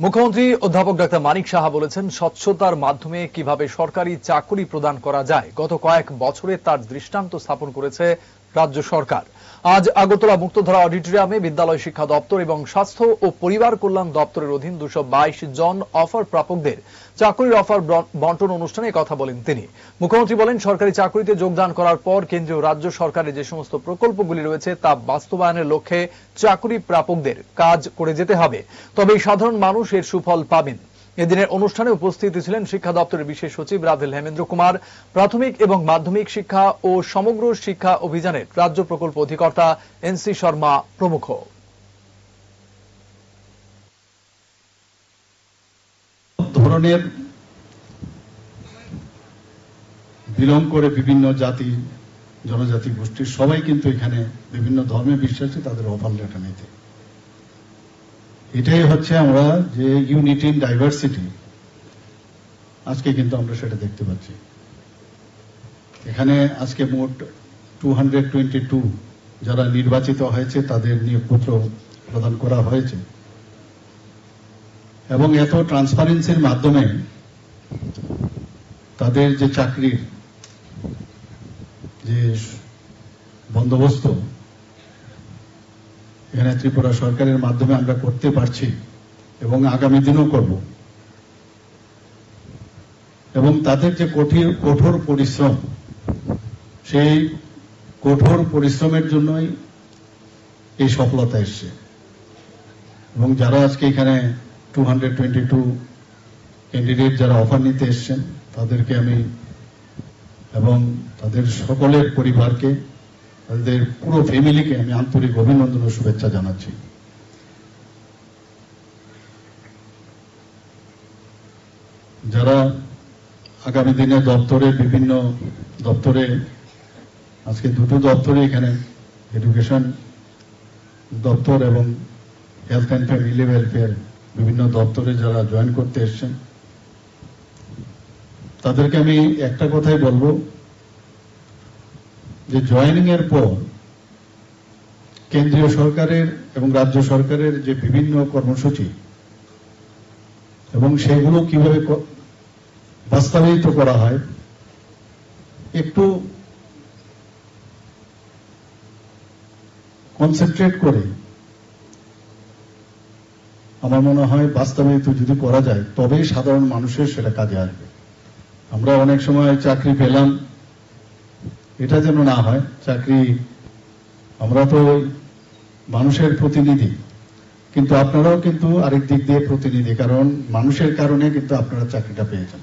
মুখ্যমন্ত্রী অধ্যাপক ডাক্তার মানিক সাহা বলেছেন, স্বচ্ছতার মাধ্যমে কীভাবে সরকারি চাকরি প্রদান করা যায়। গত কয়েক বছরে তার দৃষ্টান্ত স্থাপন করেছে রাজ্য সরকার। আজ আগরতলা মুক্তধারা অডিটোরিয়ামে বিদ্যালয় শিক্ষা দপ্তর এবং স্বাস্থ্য ও পরিবার কল্যাণ দপ্তরের অধীন দুশো জন অফার প্রাপকদের চাকরির অফার বন্টন অনুষ্ঠানে কথা বলেন তিনি। মুখ্যমন্ত্রী বলেন, সরকারি চাকরিতে যোগদান করার পর কেন্দ্রীয় রাজ্য সরকারের যে সমস্ত প্রকল্পগুলি রয়েছে তা বাস্তবায়নের লক্ষ্যে চাকরি প্রাপকদের কাজ করে যেতে হবে। তবেই সাধারণ মানুষ এর সুফল পাবেন। এদিনের অনুষ্ঠানে উপস্থিত ছিলেন শিক্ষা দপ্তরের বিশেষ সচিব রাধেল হেমেন্দ্র কুমার, প্রাথমিক এবং মাধ্যমিক শিক্ষা ও সমগ্র শিক্ষা অভিযানের রাজ্য প্রকল্প অধিকর্তা এনসি শর্মা প্রমুখ। ধরনের বিলং করে বিভিন্ন জাতি, জনজাতি গোষ্ঠীর সবাই কিন্তু এখানে বিভিন্ন ধর্মে বিশ্বাসী, তাদের অফার লেটার নিতে। এটাই হচ্ছে আমরা যে ইউনিটি ইন ডাইভার্সিটি আজকে কিন্তু আমরা সেটা দেখতে পাচ্ছি। এখানে আজকে মোট টু যারা নির্বাচিত হয়েছে, তাদের নিয়োগপত্র প্রদান করা হয়েছে। এবং এত ট্রান্সপারেন্সির মাধ্যমে তাদের যে চাকরির যে বন্দোবস্ত এখানে ত্রিপুরা সরকারের মাধ্যমে আমরা করতে পারছি এবং আগামী দিনও করব। এবং তাদের যে কঠিন, কঠোর পরিশ্রম, সেই কঠোর পরিশ্রমের জন্যই এই সফলতা এসছে। এবং যারা আজকে এখানে two hundred twenty two candidate যারা অফার নিতে এসছেন, তাদেরকে আমি এবং তাদের সকলের পরিবারকে তাদের পুরো ফ্যামিলিকে আমি আন্তরিক অভিনন্দন ও শুভেচ্ছা জানাচ্ছি। যারা আগামী দিনে দপ্তরে, বিভিন্ন দপ্তরে, আজকে দুটো দপ্তরে এখানে এডুকেশন দপ্তর এবং হেলথ অ্যান্ড ফ্যামিলি ওয়েলফেয়ার বিভিন্ন দপ্তরে যারা জয়েন করতে এসছেন, তাদেরকে আমি একটা কথাই বলব যে জয়েনিং এর পর কেন্দ্রীয় সরকারের এবং রাজ্য সরকারের যে বিভিন্ন কর্মসূচি এবং সেগুলো কীভাবে বাস্তবায়িত করা হয়, একটু কনসেন্ট্রেট করে আমার মনে হয় বাস্তবায়িত যদি করা যায়, তবেই সাধারণ মানুষের সেটা কাজে আসবে। আমরা অনেক সময় চাকরি পেলাম এটা যেন না হয়, চাকরি, আমরা তো মানুষের প্রতিনিধি। কিন্তু আপনারাও কিন্তু আরেক দিক দিয়ে প্রতিনিধি, কারণ মানুষের কারণে কিন্তু আপনারা চাকরিটা পেয়েছেন